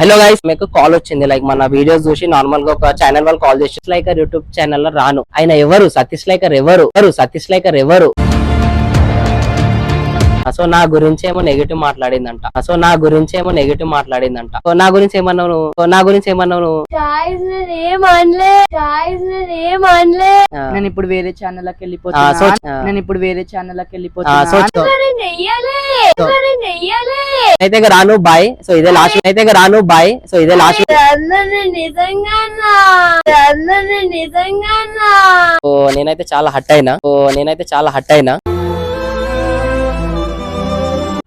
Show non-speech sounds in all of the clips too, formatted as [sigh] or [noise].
Hello guys మీకు call వచ్చింది. Like మన వీడియోస్ చూసి నార్మల్గా ఒక ఛానల్ వాళ్ళు కాల్ చేసి లైకర్ యూట్యూబ్ ఛానల్లో రాను. ఆయన ఎవరు? సతీష్ లైకర్ ఎవరు? సతీష్ లైకర్ ఎవరు? సో నా గురించి ఏమో నెగిటివ్ మాట్లాడిందంట. సో నా గురించి ఏమో నెగిటివ్ మాట్లాడిందంట. సో నా గురించి ఏమన్నావు నువ్వు సో నా గురించి ఏమన్నావు నువ్వు నేను ఇప్పుడు వేరే ఛానల్కి సో నేను ఇప్పుడు వేరే ఛానల్కి ఆ, వెళ్ళిపోతున్నా. సో అయితే రాను బాయ్ సో ఇదే లాస్ట్ అయితే రాను బాయ్ సో ఇదే లాస్ట్ నేనైతే చాలా హట్ అయినా. ఓ నేనైతే చాలా హట్ అయినా.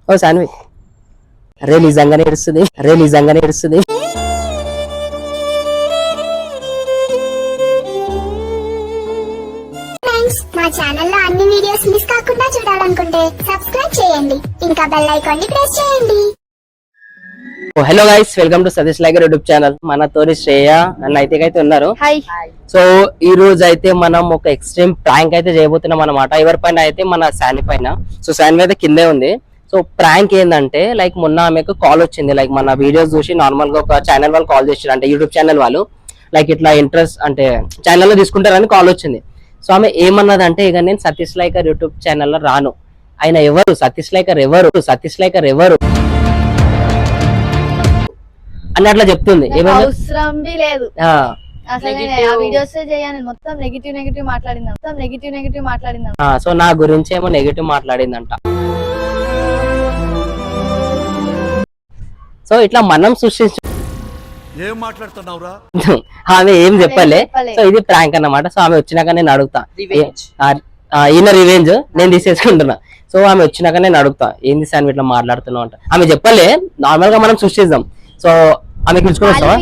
ఓ సాన్వి అరే నిజంగానే ఏడుస్తుంది. అరే నిజంగానే ఏడుస్తుంది. ఫ్రెండ్స్ మా ఛానల్లో అన్ని వీడియోస్ మిస్ కాకుండా చూడాలనుకుంటే సబ్స్క్రైబ్ చేయండి. ఇంకా బెల్ ఐకాన్ని ప్రెస్ చేయండి. ఓ hello guys welcome to Satish Liger YouTube channel మన తోని శ్రేయ అండ్ నైతిక అయితే ఉన్నారు. హాయ్ సో ఈ రోజు అయితే మనం ఒక ఎక్స్ట్రీమ్ ప్రాంక్ అయితే చేయబోతున్నాం అనమాట ఎవరి పైన అయితే? మన శాని పైన. సో శాని అయితే కిందే ఉంది. సో ప్రాంక్ ఏంటంటే లైక్ మొన్న ఆమెకు కాల్ వచ్చింది. లైక్ మన వీడియోస్ చూసి నార్మల్గా ఒక ఛానల్ వాళ్ళు కాల్ చేసారు అంటే యూట్యూబ్ ఛానల్ వాళ్ళు. లైక్ ఇట్లా ఇంట్రెస్ట్ అంటే ఛానల్లో తీసుకుంటారని కాల్ వచ్చింది. సో ఆమె ఏమన్నదంటే ఇక నేను సతీష్ లైకర్ యూట్యూబ్ ఛానల్లో రాను. ఆయన ఎవరు? సతీష్ లైకర్ ఎవరు? సతీష్ లైకర్ ఎవరు? అని అట్లా చెప్తుంది ఏమన్నా? అవసరం బి లేదు. ఆ, అసలు నేను ఆ వీడియోస్ చేయను. మొత్తం నెగిటివ్ నెగిటివ్ మాట్లాడింది మొత్తం నెగిటివ్ నెగిటివ్ మాట్లాడింది ఆ, సో నా గురించి ఏమో నెగిటివ్ మాట్లాడిందంట. సో ఇట్లా మనం సృష్టించు ఏం మాట్లాడుతున్నావురా? [laughs] ఆమె ఏం చెప్పలే. సో ఇది ప్రాంక్ అన్నమాట. సో ఆమె వచ్చినాక నేను అడుగుతా. ఏ- ఈయన రివెంజ్ నేను తీసేసుకుంటున్నా. సో ఆమె వచ్చినాక నేను అడుగుతా. ఏంది సార్ ఇట్లా మాట్లాడుతున్నావు అంట. ఆమె చెప్పలే నార్మల్గా మనం సృష్టిస్తాం సో ఆమె పిలుచుకొని వస్తావా?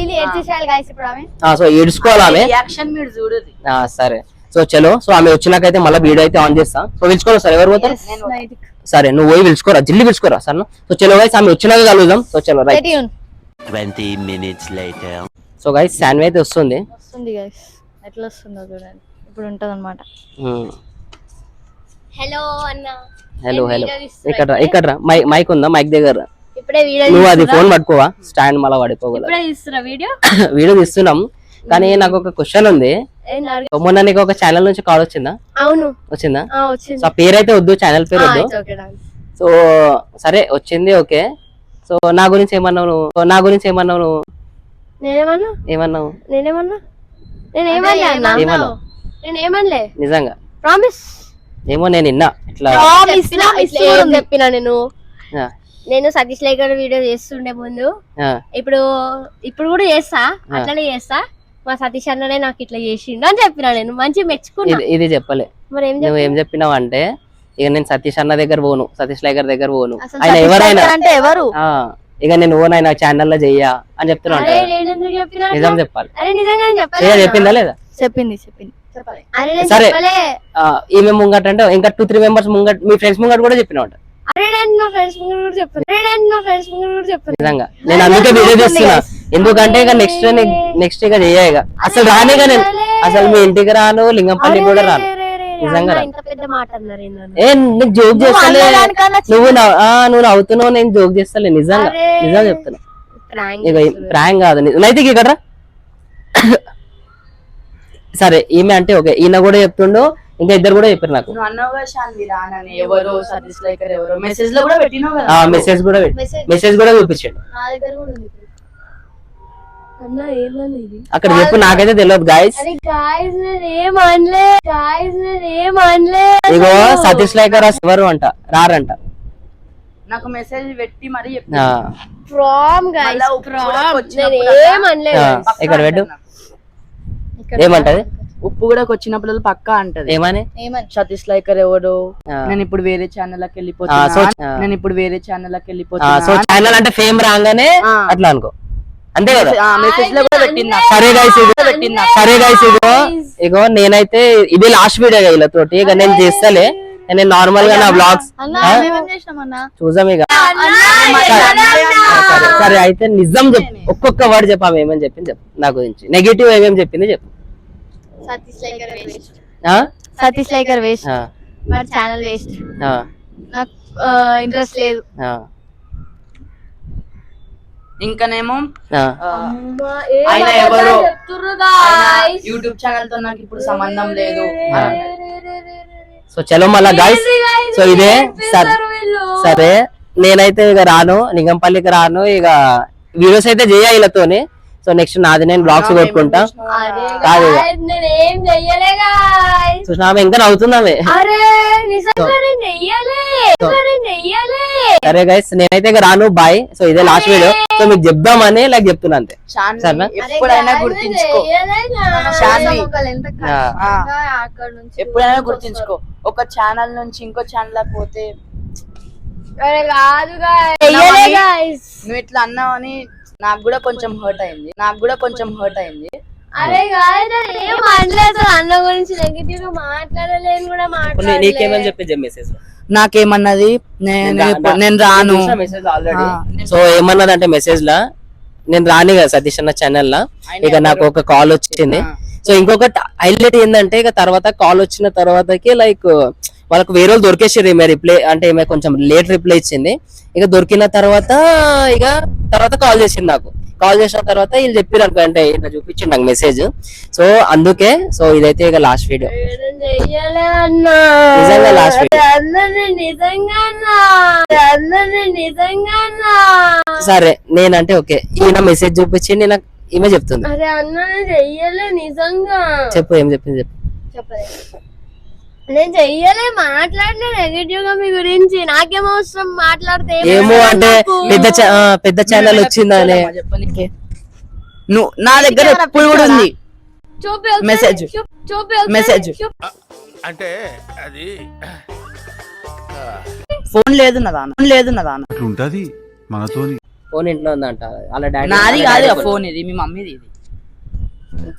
సో ఏడుచుకోవాలి ఆమె. రియాక్షన్ మీరు చూడదు ఆ, సరే. సో చలో సో ఆమె వచ్చినాకైతే మళ్ళీ వీడియో అయితే ఆన్ చేస్తా. సో పిలుచుకొని వస్తారు ఎవరు పోతారు? సరే నువ్వు పోయి పిలుచుకోరా జిల్లి పిలుచుకోరా సరే సో చలో గైస్ ఆమె వచ్చినాక కలుద్దాం. సో చలో right 20 minutes later. So guys Sanvi అయితే వస్తుంది. వస్తుంది గైస్ ఎట్లా వస్తుందో చూడండి. ఇప్పుడు ఉంటది అనమాట హలో అన్న. హలో ఇక్కడ రా, ఇక్కడ మైక్ ఉందా? మైక్ దగ్గర నువ్వు అది ఫోన్ పట్టుకోవా? స్టాండ్ మళ్ళీ తీస్తున్నా వీడియో వీడియో తీస్తున్నాం. కానీ నాకు ఒక క్వశ్చన్ ఉంది. మొన్న నీకు ఒక ఛానల్ నుంచి కాల్ వచ్చిందా? అవును. వచ్చిందా? ఆ, వచ్చింది. సో ఆ పేరు అయితే వద్దు. ఛానల్ పేరు వద్దు. సో సరే వచ్చింది ఓకే. సో నా గురించి ఏమన్నావు నువ్వు? నా గురించి ఏమన్నావు నువ్వు? నేనేమన్నా? ఏమన్నావు? నేనేమన్నా? నేనేమన్నా అన్నా? ఏమన్నావు? నేనేమనలే నిజంగా. ప్రామిస్ ఏమో నేను విన్నా ఇట్లా ప్రామిస్ చెప్పిన నేను? నేను సతీష్ లేఖర్ వీడియో చేస్తుండే ముందు. ఆ, ఇప్పుడు ఇప్పుడు కూడా చేస్తా. అట్లనే చేస్తా. మా సతీష్ అన్ననే నాకు ఇట్లా చేసిండు అని చెప్పిన నేను. మంచి మెచ్చుకున్నా. ఇది ఇది చెప్పలే. మరి ఏం నువ్వు ఏం చెప్పినావు అంటే ఇక నేను సతీష్ అన్న దగ్గర పోను సతీష్ దగ్గర దగ్గర పోను. అసలు ఆయన సతీష్ ఎవరైనా అంటే ఎవరు? ఆ, ఇక నేను ఓన్ ఆయన ఛానల్లో చెయ్యా అని చెప్తున్నా అరే నేను ఎందుకు చెప్పినా నిజం చెప్పాలి. అరే నిజంగా శ్రేయ చెప్పిందా లేదా? చెప్పింది చెప్పింది. అరే నేను సరే. చెప్పలే. ఆ, ఈమె ముంగట అంటే ఇంకా టూ త్రీ మెంబర్స్ ముంగట మీ ఫ్రెండ్స్ ముంగట కూడా చెప్పినమాట అరే నేను నా ఫ్రెండ్స్ ముందు కూడా చెప్పాను. అరే నేను నా ఫ్రెండ్స్ ముందు కూడా చెప్పాను. నిజంగా. నేను అందుకే వీడియో తీస్తున్నా ఎందుకంటే ఇక నెక్స్ట్ నెక్స్ట్ ఇక చెయ్య ఇక. అసలు రానిగా నేను. అసలు మీ ఇంటికి రాను లింగంపల్లి కూడా రాను. నిజంగా. ఏ నీకు జోక్ చేస్తలే. నువ్వు నవ్వు- ఆ, నువ్వు నవ్వుతున్నావు నేను జోక్ చేస్తలే. నిజంగా. నిజంగా చెప్తున్నా. ఇక. ప్రాంక్ కాదు. ని- నైతిక ఇక్కడ. సరే ఈమె అంటే ఓకే. ఈయన కూడా చెప్తుండు ఇంకా ఇద్దరు కూడా చెప్పారు నాకు. నువ్వు అన్నావు కదా శాన్వి రానని. ఎవరు సతీష్ లేకర్ ఎవరు. మెసేజ్ కూడా పెట్టినావు కదా. ఆ మెసేజ్ కూడా. మెసేజ్ కూడా చూపించాడు. అక్కడ చెప్పు నాకైతే తెలియదు గాయస్ ఇగో సతీష్ లేకర్ ఎవరు అంట? రారంట. నాకు మెసేజ్ పెట్టి మరీ ఇక్కడ పెట్టు. ఏమంటది? ఉప్పు కూడా వచ్చినప్పుడు పక్కా అంటది. ఏమని? ఏమని? సతీష్ లైకర్ ఎవరు ఆ. నేను ఇప్పుడు వేరే ఛానల్కి ఆ, వెళ్ళిపోతున్నా సో ఆ. నేను ఇప్పుడు వేరే ఛానల్కి ఆ, వెళ్ళిపోతున్నా. సో ఛానల్ అంటే ఫేమ్ రాగానే. అట్లా అనుకో. అంతే కదా? మెసేజ్లో కూడా పెట్టిందా సరే గైస్ ఇగో సరే గైస్ ఇగో ఇగో నేనైతే ఇది లాస్ట్ వీడియో ఇలా తోటి. ఇక నేను చేస్తలే. నేను నార్మల్గా నా బ్లాగ్స్ చూసాం ఇక. సరే అయితే నిజం చెప్పు ఒక్కొక్క వర్డ్ చెప్పాము ఏమని చెప్పింది చెప్పు నా గురించి. నెగిటివ్ ఏమేమి చెప్పింది చెప్పు. సతీష్ లైకర్ వేస్ట్ ఆ? సతీష్ లైకర్ వేస్ట్ ఆ, వాడి ఛానల్ వేస్ట్ ఆ, నాకు ఇంట్రెస్ట్ లేదు. ఆ. ఇంకానేమో ఆయన ఎవరో? యూట్యూబ్ ఛానల్తో నాకు ఇప్పుడు సంబంధం లేదు. సో చలో మళ్ళా గాయస్? సో ఇదే సరే నేనైతే ఇక రాను లింగంపల్లికి రాను ఇక వీడియోస్ అయితే చేయ వీళ్ళతోని సో నెక్స్ట్ నాది నేను బ్లాగ్స్ కొట్టుకుంటా. కాదు. చూసినామె ఇంకా. నవ్వుతుందామె సరే గైస్ నేనైతే ఇక రాను బాయ్ సో ఇదే లాస్ట్ వీడియో సో మీకు చెప్దామని లైక్ చెప్తున్నా అంతే. సరేనా? ఎప్పుడైనా గుర్తించుకో. ఎప్పుడైనా గుర్తించుకో. ఒక ఛానల్ నుంచి ఇంకో ఛానల్ పోతే కాదు. నువ్వు ఇట్లా అన్నావని నాకు కూడా కొంచెం హర్ట్ అయింది. నాకు కూడా కొంచెం హర్ట్ అయింది. అరే guys, నేను ఏం మాట్లాడతాను అన్న గురించి నెగిటివ్గా మాట్లాడలేను కూడా ఇప్పుడు నీ- నీకేమని మాట్లాడలేదు చెప్పి మెసేజ్ నాకేమన్నది? నేను నేను రాను. Message already. సో ఏమన్నది అంటే మెసేజ్ లా నేను రాని కదా సతీష్ అన్న ఛానల్ లా. ఇక నాకు ఒక కాల్ వచ్చింది. సో ఇంకొకటి హైలైట్ ఏంటంటే ఇక తర్వాత కాల్ వచ్చిన తర్వాతకి లైక్ వాళ్ళకి వేరే వాళ్ళు దొరికేసారు ఈమె రిప్లై అంటే ఈమె కొంచెం లేట్ రిప్లై ఇచ్చింది. ఇక దొరికిన తర్వాత ఇక తర్వాత కాల్ చేసింది నాకు. కాల్ చేసిన తర్వాత వీళ్ళు చెప్పారు అనుకో అంటే ఇట్లా చూపించింది నాకు మెసేజ్ సో అందుకే సో ఇదైతే ఇక లాస్ట్ వీడియో నిజంగా నిజంగా అన్నా. సరే నేనంటే ఓకే. ఈయన మెసేజ్ చూపించి నేను ఈమె చెప్తుంది. చెప్పు ఏం చెప్పింది చెప్పు. నేను చెయ్యలే మాట్లాడిన నెగిటివ్గా మీ గురించి. నాకేం అవసరం మాట్లాడితే ఏమో అంటే? పెద్ద చా- ఆ, పెద్ద ఛానల్ వచ్చిందనే. నువ్వు నా దగ్గర ఎప్పుడు కూడా ఉంది. చూపి ఒకసారి. Message. చూప్- చూపి ఒకసారి. Message. చూప్- అంటే అది ఫోన్ లేదు నా దాన ఫోన్ లేదు నా దాన. అట్లుంటది మనతోని. ఫోన్ ఇంట్లో ఉందంట. అలా డాడీ నాది కాదు ఫోన్ ఇది మీ మమ్మీది ఇది.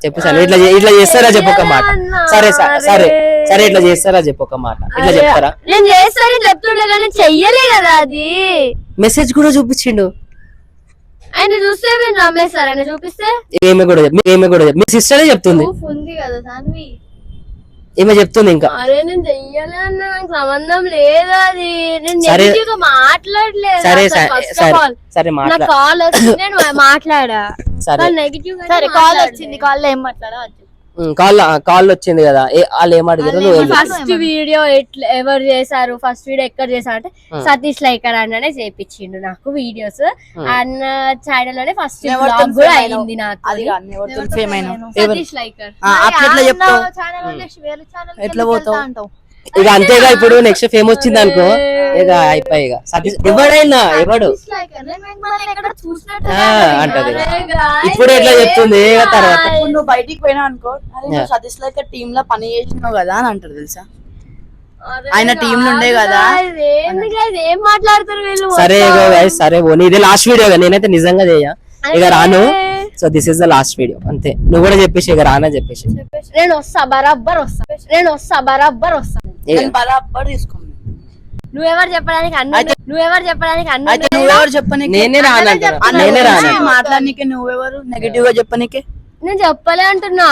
చెప్పు సరే ఇట్లా ఇట్లా చేస్తారా చెప్పు ఒక మాట. సరే సరే సరే ఇట్లా చేస్తారా చెప్పు ఒక మాట. ఇట్లా చెప్తారా? నేను చెప్తుండే కానీ చెయ్యలే కదా అది. మెసేజ్ కూడా చూపించిండు. ఆయన చూస్తే మీరు నమ్మేస్తారు ఆయన చూపిస్తే? ఏమి కూడా ఏమి కూడా మీ సిస్టరే చెప్తుంది. ఉంది కదా ఈమె చెప్తుంది ఇంకా. అరే నేను చెయ్యలే అన్న నాకు సంబంధం లేదు అది. నేను సరే. నెగిటివ్గా మాట్లాడలేదు సరే అసలు? సరే first of సరే all. సరే నా మాట్లా కాల్ వచ్చింది నేను [laughs] మాట్లాడా? సరే. నెగిటివ్ సరే కాల్ వచ్చింది కాల్లో ఏం మాట్లాడా కాల్ కాల్ వచ్చింది కదా. వాళ్ళు ఏం అడిగారు నువ్వు ఏం చెప్పు. ఫస్ట్ వీడియో ఎట్లా ఎవరు చేశారు? ఫస్ట్ వీడియో ఎక్కడ చేశారు అంటే సతీష్ లైకర్ అన్ననే చేపించిండు నాకు వీడియోస్. అన్న ఛానల్లోనే ఫస్ట్ బ్లాగ్ కూడా అయింది? నాకు. సతీష్ లైకర్. ఎట్లా పోతావు? ఇక అంతేగా ఇప్పుడు నెక్స్ట్ ఫేమ్ వచ్చింది అనుకో ఇక అయిపోయి ఇక. సతీష్ ఎవడైనా ఎవడు? అంటది. ఇప్పుడు ఎట్లా చెప్తుంది? ఇక తర్వాత. నువ్వు బయటికి పోయినా అనుకో సతీష్ లైక్ టీమ్లో పని చేసినావు కదా అని అంటారు తెలుసా? ఆయన టీమ్ ఉండే కదా? ఏంది guys? ఏం మాట్లాడతారు వీళ్ళు సరే సరే పోనీ. ఇది లాస్ట్ వీడియో నేనైతే నిజంగా చేయ ఇక రాను. So this is the last video అంతే. నువ్వు కూడా చెప్పేసి ఇక రానా చెప్పేసి. నేను వస్తా బరాబ్బర్ వస్తా. నేను వస్తా బరాబ్బర్ వస్తా. నేను బరాబర్ తీసుకున్నాను నువ్వెవరు చెప్పడానికి అన్న నువ్వెవరు చెప్పడానికి అన్న అయితే నువ్వెవరు చెప్పనీకి? నేనే అన్న నేనే రాను మాట్లాడనీకి నువ్వెవరు? నెగటివ్గా చెప్పనీకి? నేను చెప్పలే అంటున్నా.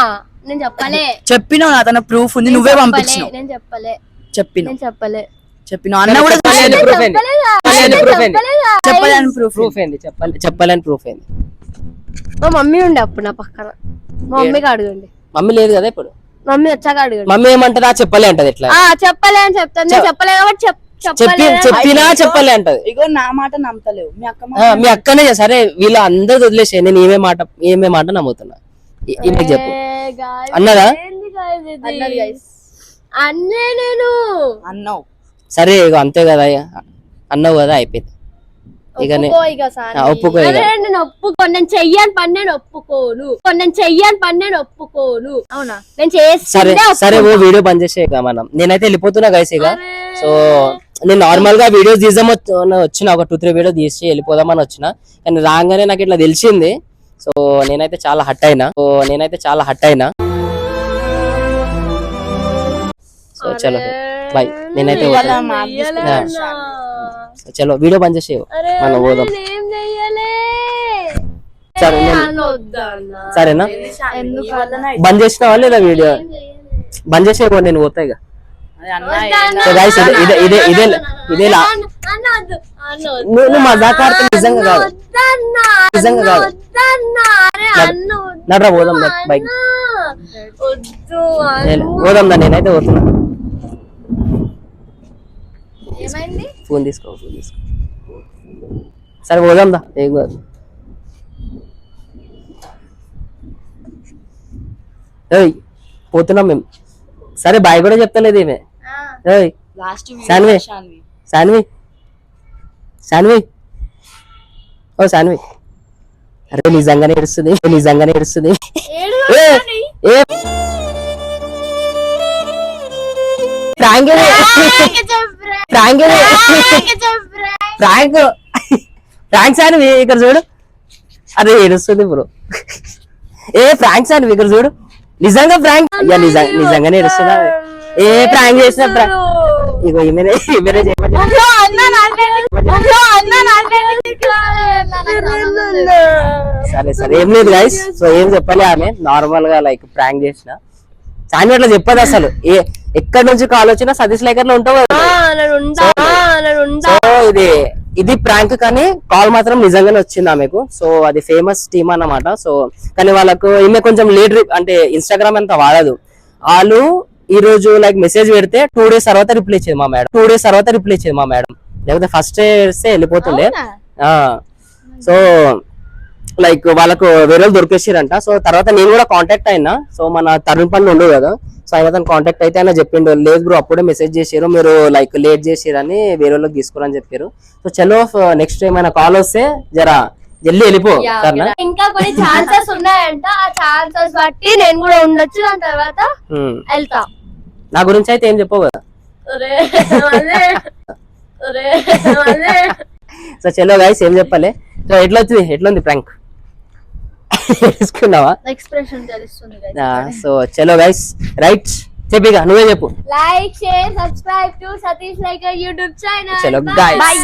నేను చెప్పలే. చెప్పినావు నా తన ప్రూఫ్ ఉంది నువ్వే పంపించినావు. నేను చెప్పలే. చెప్పినావు. నేను చెప్పలే. చెప్పినావు. అన్న కూడా చెప్పలేని proof ఏంది? చెప్పలేని ప్రూఫ్ ప్రూఫ్ ఏంది. చెప్పాలి చెప్పలేని ప్రూఫ్ ఏంది? మా మమ్మీ ఉండే అప్పుడు నా పక్కన. మా మమ్మీకి అడగండి. మమ్మీ లేదు కదా ఇప్పుడు? మమ్మీ వచ్చాక అడగండి. మమ్మీ ఏమంటారా చెప్పలే అంటది ఎట్లా ఆ చెప్పలే అని చెప్తాను నేను చెప్పలే కాబట్టి చెప్- చెప్పి చెప్పినా చెప్పలే అంటది. ఇగో నా మాట నమ్మతలేవు. మీ అక్క మీ అక్కనే సరే వీళ్ళ అందరు వదిలేసే నేను ఏమే మాట ఏమే మాట నమ్ముతున్నా. ఈమెకి చెప్పు. అన్నదా? ఏంది guys ఇది? అన్నే నేను. అన్నావు. సరే ఇక అంతే కదా. అన్నావు కదా అయిపోయింది. ఇక నేను ఒప్పుకో నేను చెయ్యని పని నేను ఒప్పుకోను. నేను చెయ్యని పని నేను ఒప్పుకోను. అవునా? నేను సరే చేస్తుందే సరే ఓ. వీడియో బంద్ మనం. నేనైతే వెళ్ళిపోతున్నా గైస్ ఇక. సో నేను నార్మల్గా వీడియోస్ తీద్దాం వచ్చి- వచ్చిన ఒక టూ త్రీ వీడియో తీసి వెళ్ళిపోదామని వచ్చిన. కానీ రాగానే నాకు ఇట్లా తెలిసింది. సో నేనైతే చాలా హట్ అయినా. సో నేనైతే చాలా హట్ అయినా. సో చలో. బాయ్ నేనైతే చలో వీడియో బంద్ చేసేవు మనం పోదాం. సరేనా? బంద్ చేసినావా లేదా వీడియో? బంద్ చేసే నేను పోతా ఇక. అది అన్న వద్దన్నా. సో guys, ఇదే- ఇదే ఇదే ఇదే. నువ్వు మజాక్ ఆడితే నిజంగా కాదు. నిజంగా కాదు. నడరా పోదాం బైక్. పోదాం నేనైతే పోతున్నా. ఏమైంది? ఫోన్ తీసుకో ఫోన్ తీసుకో. సరే పోదాం దా. ఏం కాదు. ఏయ్ పోతున్నాం మేము. సరే బాయ్ కూడా చెప్తలేదు ఈమె. ఏయ్ లాస్ట్ శాన్వి. శాన్వి. శాన్వి. ఓ శాన్వి. అరే నిజంగానే ఏడుస్తుంది. నిజంగానే ఏడుస్తుంది. ఏడు a prank prank prank prank sir ఇక్కడ చూడు అరే ఏడుస్తుంది బ్రో ఏ ప్రాంక్ సార్ ఇక్కడ చూడు నిజంగా ప్రాంక్ అయ్యా నిజంగా నిజంగానే ఏడుస్తుందా ఏ ప్రాంక్ చేసిన ప్రాంక్ ఇగో చేయమని సరే సరే ఏం లేదు గైస్ సో ఏం చెప్పాలి ఆమె నార్మల్గా లైక్ ప్రాంక్ చేసిన. సాని అట్లా చెప్పదు అసలు ఏ ఎక్కడి నుంచి కాల్ వచ్చినా సతీష్ లేకర్లో ఉంటావు ఇది ఇది ప్రాంక్ కానీ కాల్ మాత్రం నిజంగానే వచ్చింది ఆమెకు. సో అది ఫేమస్ టీమ్ అన్నమాట. సో కానీ వాళ్ళకు ఈమె కొంచెం లేట్ అంటే ఇన్స్టాగ్రామ్ అంత వాడదు. వాళ్ళు ఈ రోజు లైక్ మెసేజ్ పెడితే టూ డేస్ తర్వాత రిప్లై ఇచ్చేది మా మేడం. టూ డేస్ తర్వాత రిప్లై ఇచ్చేది మా మేడం. లేకపోతే ఫస్ట్ చేస్తే వెళ్ళిపోతుండే. ఆ. సో లైక్ వాళ్ళకు వేరే దొరికేసారంట. సో తర్వాత నేను కూడా కాంటాక్ట్ అయినా. సో మన తరుణ్ పనులు ఉండవు కదా. సో ఆయన కాంటాక్ట్ అయితే ఆయన చెప్పిండు లేదు బ్రో అప్పుడే మెసేజ్ చేసారు మీరు లైక్ లేట్ చేసిరని వేరే వాళ్ళకి తీసుకురని చెప్పారు సో చలో నెక్స్ట్ ఏమైనా కాల్ వస్తే జరా జల్దీ వెళ్ళిపో సరేనా? ఇంకా కొన్ని ఛాన్సెస్ ఉన్నాయంట. ఆ ఛాన్సెస్ బట్టి నేను కూడా ఉండొచ్చు దాని తర్వాత. వెళ్తా. నా గురించి అయితే ఏం చెప్పవు కదా. [laughs] సో చలో గైస్ ఏం చెప్పాలి? సో ఎట్లా వచ్చింది ఎట్లా ఉంది ప్రాంక్ తెలుసుకున్నావా ఎక్స్ప్రెషన్ తెలుస్తుంది సో చలో గైస్ రైట్ చెప్పిగా నువ్వే చెప్పు. Like share subscribe to Satish like YouTube channel చలో గైస్ బై